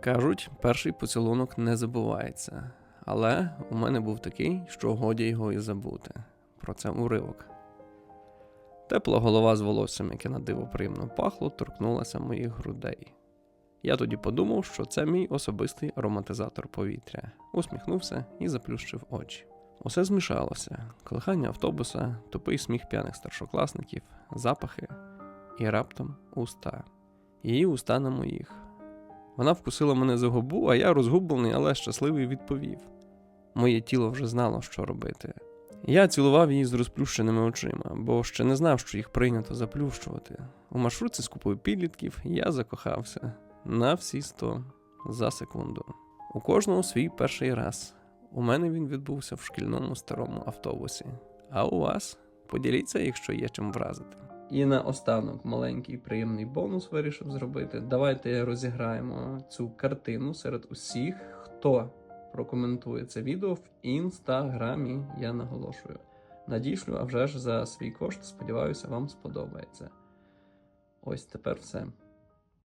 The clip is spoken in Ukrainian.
Кажуть, перший поцілунок не забувається. Але у мене був такий, що годі його і забути. Про це уривок. Тепла голова з волоссям, яке на диво приємно пахло, торкнулася моїх грудей. Я тоді подумав, що це мій особистий ароматизатор повітря, усміхнувся і заплющив очі. Усе змішалося: колихання автобуса, тупий сміх п'яних старшокласників, запахи і раптом уста. Її уста на моїх. Вона вкусила мене за губу, а я розгублений, але щасливий відповів. Моє тіло вже знало, що робити. Я цілував її з розплющеними очима, бо ще не знав, що їх прийнято заплющувати. У маршрутці з купою підлітків я закохався на всі сто за секунду. У кожного свій перший раз. У мене він відбувся в шкільному старому автобусі. А у вас поділіться, якщо є чим вразити. І на останок маленький приємний бонус вирішив зробити. Давайте розіграємо цю картину серед усіх, хто прокоментує це відео в інстаграмі. Я наголошую. Надішлю, а вже ж за свій кошт. Сподіваюся, вам сподобається. Ось тепер все.